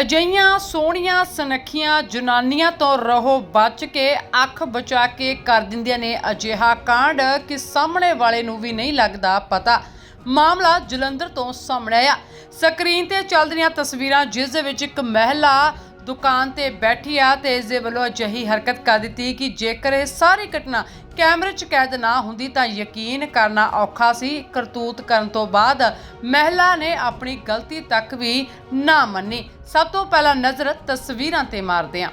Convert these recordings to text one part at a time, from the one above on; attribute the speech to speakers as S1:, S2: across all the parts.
S1: ਅਜਈਆਂ ਸੋਹਣੀਆਂ ਸੁਨੱਖੀਆਂ ਜਨਾਨੀਆਂ ਤੋਂ ਰਹੋ ਬਚ ਕੇ ਅੱਖ ਬਚਾ ਕੇ ਕਰ ਦਿੰਦੀਆਂ ਨੇ ਅਜਿਹਾ ਕਾਂਡ ਕਿ ਸਾਹਮਣੇ ਵਾਲੇ ਨੂੰ ਵੀ ਨਹੀਂ ਲੱਗਦਾ ਪਤਾ। ਮਾਮਲਾ ਜਲੰਧਰ ਤੋਂ ਸਾਹਮਣੇ ਆਇਆ। ਸਕਰੀਨ ਤੇ ਚੱਲ ਰਹੀਆਂ ਤਸਵੀਰਾਂ, ਜਿਸ ਦੇ ਵਿੱਚ ਇੱਕ ਮਹਿਲਾ ਦੁਕਾਨ ਤੇ ਬੈਠੀ ਆ ਤੇ ਇਸ ਦੇ ਵੱਲੋਂ ਅਜਿਹੀ ਹਰਕਤ ਕਰ ਦਿੱਤੀ ਕਿ ਜੇਕਰ ਇਹ ਸਾਰੀ ਘਟਨਾ ਕੈਮਰੇ 'ਚ ਕੈਦ ਨਾ ਹੁੰਦੀ ਤਾਂ ਯਕੀਨ ਕਰਨਾ ਔਖਾ ਸੀ। ਕਰਤੂਤ ਕਰਨ ਤੋਂ ਬਾਅਦ ਮਹਿਲਾ ਨੇ ਆਪਣੀ ਗਲਤੀ ਤੱਕ ਵੀ ਨਾ ਮੰਨੀ। ਸਭ ਤੋਂ ਪਹਿਲਾਂ ਨਜ਼ਰ ਤਸਵੀਰਾਂ ਤੇ ਮਾਰਦੇ ਹਾਂ।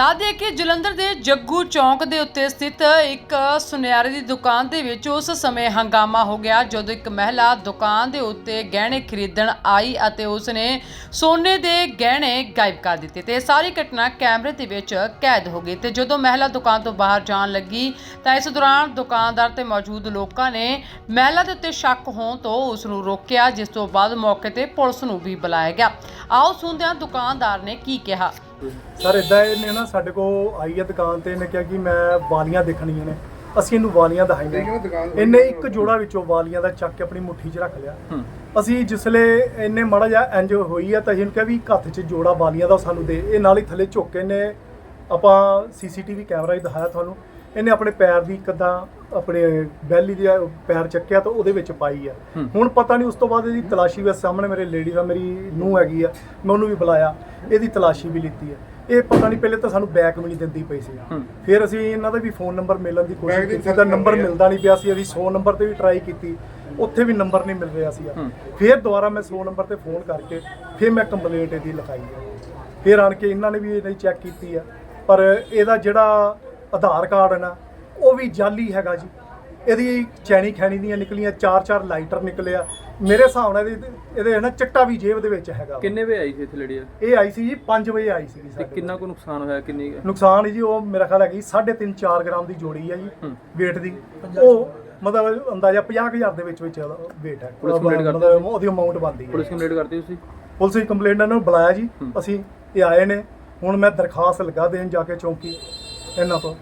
S1: ਦਾਦੇ ਕਿ ਜਲੰਧਰ ਦੇ ਜੱਗੂ ਚੌਂਕ ਦੇ ਉੱਤੇ ਸਥਿਤ ਇੱਕ ਸੁਨਿਆਰੇ ਦੀ ਦੁਕਾਨ ਦੇ ਵਿੱਚ ਉਸ ਸਮੇਂ ਹੰਗਾਮਾ ਹੋ ਗਿਆ ਜਦੋਂ ਇੱਕ ਮਹਿਲਾ ਦੁਕਾਨ ਦੇ ਉੱਤੇ ਗਹਿਣੇ ਖਰੀਦਣ ਆਈ ਅਤੇ ਉਸਨੇ ਸੋਨੇ ਦੇ ਗਹਿਣੇ ਗਾਇਬ ਕਰ ਦਿੱਤੇ ਤੇ ਇਹ ਸਾਰੀ ਘਟਨਾ ਕੈਮਰੇ ਦੇ ਵਿੱਚ ਕੈਦ ਹੋ ਗਈ ਤੇ ਜਦੋਂ ਮਹਿਲਾ ਦੁਕਾਨ ਤੋਂ ਬਾਹਰ ਜਾਣ ਲੱਗੀ ਤਾਂ ਇਸ ਦੌਰਾਨ ਦੁਕਾਨਦਾਰ ਤੇ ਮੌਜੂਦ ਲੋਕਾਂ ਨੇ ਮਹਿਲਾ ਦੇ ਉੱਤੇ ਸ਼ੱਕ ਹੋਣ ਤੋਂ ਉਸ ਨੂੰ ਰੋਕਿਆ, ਜਿਸ ਤੋਂ ਬਾਅਦ ਮੌਕੇ ਤੇ ਪੁਲਿਸ ਨੂੰ ਵੀ ਬੁਲਾਇਆ ਗਿਆ। ਆਓ ਸੁਣਦੇ ਹਾਂ ਦੁਕਾਨਦਾਰ ਨੇ ਕੀ ਕਿਹਾ।
S2: ਸਰ ਇਦਾਂ ਇਹਨੇ ਨਾ ਸਾਡੇ ਕੋਲ ਆਈ ਹੈ ਦੁਕਾਨ ਤੇ ਇਹਨੇ ਕਿਹਾ ਕਿ ਮੈਂ ਵਾਲੀਆਂ ਦੇਖਣੀਆਂ ਨੇ। ਅਸੀਂ ਇਹਨੂੰ ਵਾਲੀਆਂ ਦਿਖਾਈਆਂ। ਇਹਨੇ ਇੱਕ ਜੋੜਾ ਵਿੱਚੋਂ ਵਾਲੀਆਂ ਦਾ ਚੱਕ ਕੇ ਆਪਣੀ ਮੁੱਠੀ 'ਚ ਰੱਖ ਲਿਆ। ਅਸੀਂ ਜਿਸਲੇ ਇਹਨੇ ਮੜਾ ਜਾ ਇੰਜ ਹੋਈ ਹੈ ਤਾਂ ਅਸੀਂ ਇਹਨੂੰ ਕਿਹਾ ਵੀ ਇੱਕ ਹੱਥ 'ਚ ਜੋੜਾ ਵਾਲੀਆਂ ਦਾ ਸਾਨੂੰ ਦੇ। ਇਹ ਨਾਲ ਹੀ ਥੱਲੇ ਝੁੱਕ ਕੇ ਨੇ ਆਪਾਂ ਸੀਸੀਟੀਵੀ ਕੈਮਰਾ ਹੀ ਦਿਖਾਇਆ ਤੁਹਾਨੂੰ। ਇਹਨੇ ਆਪਣੇ ਪੈਰ ਦੀ ਕਿੱਦਾਂ ਆਪਣੇ ਬੈਲੀ ਦੀ ਪੈਰ ਚੱਕਿਆ ਤਾਂ ਉਹਦੇ ਵਿੱਚ ਪਾਈ ਆ। ਹੁਣ ਪਤਾ ਨਹੀਂ ਉਸ ਤੋਂ ਬਾਅਦ ਇਹਦੀ ਤਲਾਸ਼ੀ ਵੀ ਸਾਹਮਣੇ ਮੇਰੇ ਲੇਡੀ ਦਾ ਮੇਰੀ ਨੂੰ ਹੈਗੀ ਆ ਮੈਂ ਉਹਨੂੰ ਵੀ ਬੁਲਾਇਆ। ਇਹਦੀ ਤਲਾਸ਼ੀ ਵੀ ਲਿੱਤੀ ਹੈ ਇਹ ਪਤਾ ਨਹੀਂ ਪਹਿਲੇ ਤਾਂ ਸਾਨੂੰ ਬੈਕ ਵੀ ਨਹੀਂ ਦਿੰਦੀ ਪਈ ਸੀ। ਫਿਰ ਅਸੀਂ ਇਹਨਾਂ ਦਾ ਵੀ ਫੋਨ ਨੰਬਰ ਮਿਲਣ ਦੀ ਕੋਸ਼ਿਸ਼ ਕੀਤੀ ਤਾਂ ਨੰਬਰ ਮਿਲਦਾ ਨਹੀਂ ਪਿਆ ਸੀ ਅਸੀਂ 100 ਨੰਬਰ ਤੇ ਵੀ ਟਰਾਈ ਕੀਤੀ ਉੱਥੇ ਵੀ ਨੰਬਰ ਨਹੀਂ ਮਿਲ ਰਿਹਾ ਸੀ। ਫਿਰ ਦੁਬਾਰਾ ਮੈਂ 100 ਨੰਬਰ ਤੇ ਫੋਨ ਕਰਕੇ ਫਿਰ ਮੈਂ ਕੰਪਲੇਂਟ ਇਹਦੀ ਲਿਖਾਈ ਫਿਰ ਆਣ ਕੇ ਇਹਨਾਂ ਨੇ ਵੀ ਇਹਦੀ ਚੈੱਕ ਕੀਤੀ ਆ। ਪਰ ਇਹਦਾ ਜਿਹੜਾ ਆਧਾਰ ਕਾਰਡ ਹੈ ਨਾ ਉਹ ਵੀ ਜਾਲੀ ਹੈਗਾ ਜੀ। ਇਹਦੀ ਚੈਨੀ ਖੈਣੀ ਦੀਆਂ ਨਿਕਲੀਆਂ ਚਾਰ ਚਾਰ ਲਾਈਟਰ ਨਿਕਲਿਆ ਮੇਰੇ ਹਿਸਾਬ ਨਾਲ ਇਹਦੇ ਇਹਦੇ ਨਾ ਚਿੱਟਾ ਵੀ ਜੇਬ ਦੇ ਵਿੱਚ ਹੈਗਾ। ਵਾ।
S3: ਕਿੰਨੇ ਵੇ ਆਈ ਸੀ ਇੱਥੇ ਲੜੀ
S2: ਇਹ ਆਈ ਸੀ ਜੀ 5 ਵਜੇ ਆਈ ਸੀ
S3: ਤੇ ਕਿੰਨਾ ਕੁ ਨੁਕਸਾਨ ਹੋਇਆ ਕਿੰਨੀ
S2: ਨੁਕਸਾਨ ਜੀ ਉਹ ਮੇਰਾ ਖਿਆਲ ਹੈਗੀ 3.5 4 ਗ੍ਰਾਮ ਦੀ ਜੋੜੀ ਆ ਜੀ
S3: ਹੂੰ।
S2: weight ਦੀ। ਉਹ ਮਤਲਬ ਅੰਦਾਜ਼ਾ 50000 ਦੇ ਵਿੱਚ ਵਿੱਚ weight ਹੈ।
S3: ਪੁਲਿਸ complaint ਕਰਤੀ
S2: ਮਤਲਬ ਉਹਦੀ ਅਮਾਉਂਟ ਬਣਦੀ ਹੈ।
S3: ਪੁਲਿਸ ਕੰਪਲੀਟ ਕਰਤੀ ਤੁਸੀਂ?
S2: ਪੁਲਿਸ ਦੀ ਕੰਪਲੇਂਟ ਇਹਨਾਂ ਨੂੰ ਬੁਲਾਇਆ ਜੀ। ਅਸੀਂ ਇਹ ਆਏ ਨੇ। ਹੁਣ ਮੈਂ ਦਰਖਾਸਤ ਲਗਾ ਦੇਣ ਜਾ ਕੇ ਚੌਂਕੀ ਇਹਨਾਂ ਤੋਂ।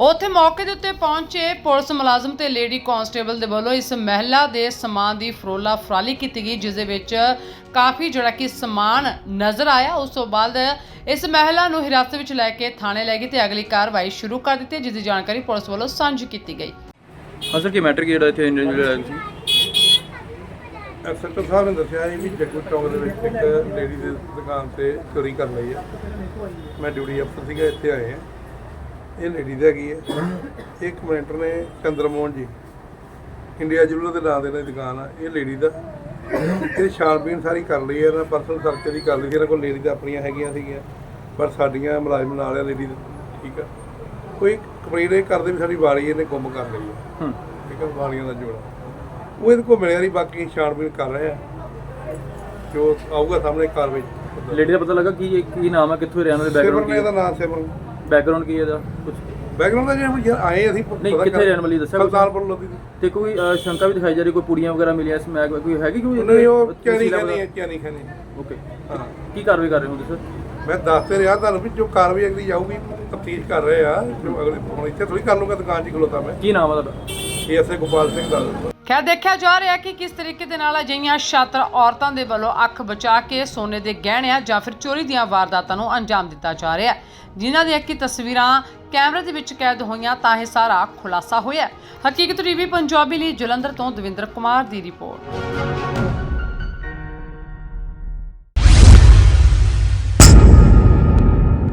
S1: ਉੱਥੇ ਮੌਕੇ ਦੇ ਉੱਤੇ ਪਹੁੰਚੇ ਪੁਲਿਸ ਮੁਲਾਜ਼ਮ ਤੇ ਲੇਡੀ ਕਾਂਸਟੇਬਲ ਦੇ ਵੱਲੋਂ ਇਸ ਮਹਿਲਾ ਦੇ ਸਮਾਨ ਦੀ ਫਰੋਲਾ ਫਰਾਲੀ ਕੀਤੀ ਗਈ ਜਿਸ ਦੇ ਵਿੱਚ ਕਾਫੀ ਜਿਹੜਾ ਕਿ ਸਮਾਨ ਨਜ਼ਰ ਆਇਆ। ਉਸ ਤੋਂ ਬਾਅਦ ਇਸ ਮਹਿਲਾ ਨੂੰ ਹਿਰਾਸਤ ਵਿੱਚ ਲੈ ਕੇ ਥਾਣੇ ਲੈ ਗਏ ਤੇ ਅਗਲੀ ਕਾਰਵਾਈ ਸ਼ੁਰੂ ਕਰ ਦਿੱਤੀ ਜਿਸ ਦੀ ਜਾਣਕਾਰੀ ਪੁਲਿਸ ਵੱਲੋਂ ਸਾਂਝੀ ਕੀਤੀ ਗਈ।
S3: ਹਾਂ ਸਰ ਕੀ ਮੈਟਰ ਕੀ ਜਿਹੜਾ ਇੱਥੇ ਇੰਜਨ ਜਿਹੜਾ ਆਇਆ ਸੀ?
S4: ਐਸਐਚਓ ਸਾਹਿਬ ਨੇ ਦੱਸਿਆ ਜੀ ਵੀ ਜੱਗੂ ਚੌਂਕ ਦੇ ਵਿੱਚ ਇੱਕ ਲੇਡੀ ਦੀ ਦੁਕਾਨ ਤੇ ਚੋਰੀ ਕਰ ਲਈ ਆ ਮੈਂ ਡਿਊਟੀ ਅਫਸਰ ਸੀਗਾ ਇੱਥੇ ਆਏ ਆ ਇਹ ਲੇਡੀ ਦਾ ਹੈਗੀ ਹੈ? ਇੱਕ ਕਮੈਂਟਰ ਨੇ ਚੰਦਰਮੋਹਨ ਜੀ। ਇੰਡੀਆ ਜੁਲਰ ਦੇ ਨਾਂ ਦੇ ਨਾਲ ਦੁਕਾਨ ਆ। ਇਹ ਲੇਡੀ ਦਾ। ਇਹ ਛਾਣਬੀਨ ਸਾਰੀ ਕਰ ਲਈ ਹੈ ਇਹਨਾਂ ਪਰਸਨਲ ਸਰਚ ਦੀ ਕਰ ਲਈ ਸੀ। ਇਹਨਾਂ ਕੋਲ ਲੇਡੀ ਦਾ ਆਪਣੀਆਂ ਹੈਗੀਆਂ ਸੀਗੀਆਂ ਪਰ ਸਾਡੀਆਂ ਮੁਲਾਜ਼ਮ ਨਾਲ ਆ ਲੇਡੀ ਠੀਕ ਆ? ਕੋਈ ਕੰਪਲੇਂਟ ਇਹ ਕਰਦੇ ਵੀ ਸਾਡੀ ਵਾਲੀ ਇਹਨੇ ਗੁੰਮ ਕਰ ਲਈ ਹੈ
S3: ਹੂੰ।
S4: ਠੀਕ ਹੈ ਵਾਲੀਆਂ ਦਾ ਜੋੜਾ। ਉਹ ਇਹਦੇ ਕੋਲ ਮਿਲਿਆ ਨਹੀਂ ਬਾਕੀ ਛਾਣਬੀਨ ਕਰ ਰਹੇ ਆ। ਜੋ ਆਊਗਾ ਸਾਹਮਣੇ ਕਾਰਵਾਈ
S3: ਲੇਡੀ ਦਾ ਪਤਾ ਲੱਗਾ ਕੀ ਕੀ ਨਾਮ ਹੈ ਕਿੱਥੋਂ ਰਹਿਣ ਵਾਲੇ
S4: ਸਿਮਰਨ
S3: ਬੈਕਗ੍ਰਾਉਂਡ ਕੀ
S4: ਇਹਦਾ ਨਾਮ ਸਿਮਰਨ।
S3: ਬੈਕਗ੍ਰਾਉਂਡ ਕੀ ਹੈ ਇਹਦਾ? ਕੁਝ
S4: ਬੈਕਗ੍ਰਾਉਂਡ ਦਾ ਜਿਹੜਾ ਯਾਰ ਆਏ ਅਸੀਂ
S3: ਨਹੀਂ, ਕਿੱਥੇ ਰਹਿਣ ਵਾਲੀ ਦੱਸਿਆ ਕੁਛ?
S4: ਸੁਲਤਾਨਪੁਰ ਲੋਧੀ ਦੀ
S3: ਤੇ ਕੋਈ ਅ, ਸ਼ੰਕਾ ਵੀ ਦਿਖਾਈ ਜਾ ਰਹੀ ਕੋਈ ਪੁੜੀਆਂ ਵਗੈਰਾ ਮਿਲੀਆਂ ਸਮੈਕ ਕੋਈ ਹੈਗੀ ਕੋਈ
S4: ਉਹਨਾਂ ਨੇ ਉਹ
S3: level
S4: ਖਾਨੀ? ਹੈ ਕਿਆਨੀ ਖਾਨੀ
S3: ਓਕੇ
S4: ਹਾਂ।
S3: ਕੀ ਕਾਰਵਾਈ ਕਰ ਰਹੇ ਹੋ ਤੁਸੀਂ? ਸਰ
S4: ਮੈਂ ਦੱਸ ਤੇ ਰਿਹਾ ਤੁਹਾਨੂੰ ਵੀ ਜੋ ਕਾਰਵਾਈ ਅਗਲੀ ਜਾਊਗੀ ਤਫਤੀਸ਼ ਕਰ ਰਹੇ ਆ ਜੋ ਅਗਲੇ ਹੁਣ ਇੱਥੇ ਥੋੜੀ ਕਰ ਲੂੰਗਾ ਦੁਕਾਨ 'ਚ ਹੀ ਖਲੋਤਾ ਮੈਂ।
S3: ਕੀ ਨਾਮ ਹੈ ਤੁਹਾਡਾ?
S4: ਏਐਸਏ ਗੋਪਾਲ ਸਿੰਘ ਦਾ
S1: ਖੈਰ, ਦੇਖਿਆ ਜਾ ਰਿਹਾ ਕਿ ਕਿਸ ਤਰੀਕੇ ਦੇ ਨਾਲ ਅਜਿਹੀਆਂ ਛਾਤਰ ਔਰਤਾਂ ਦੇ ਵੱਲੋਂ ਅੱਖ ਬਚਾ ਕੇ ਸੋਨੇ ਦੇ ਗਹਿਣਿਆਂ ਜਾਂ ਫਿਰ ਚੋਰੀ ਦੀਆਂ ਵਾਰਦਾਤਾਂ ਨੂੰ ਅੰਜਾਮ ਦਿੱਤਾ ਜਾ ਰਿਹਾ ਜਿਨ੍ਹਾਂ ਦੀਆਂ ਕਿ ਤਸਵੀਰਾਂ ਕੈਮਰੇ ਦੇ ਵਿੱਚ ਕੈਦ ਹੋਈਆਂ, ਤਾਂ ਇਹ ਸਾਰਾ ਖੁਲਾਸਾ ਹੋਇਆ ਹੈ। ਹਕੀਕਤ ਟੀਵੀ ਪੰਜਾਬੀ ਲਈ ਜਲੰਧਰ ਤੋਂ ਦਵਿੰਦਰ ਕੁਮਾਰ ਦੀ ਰਿਪੋਰਟ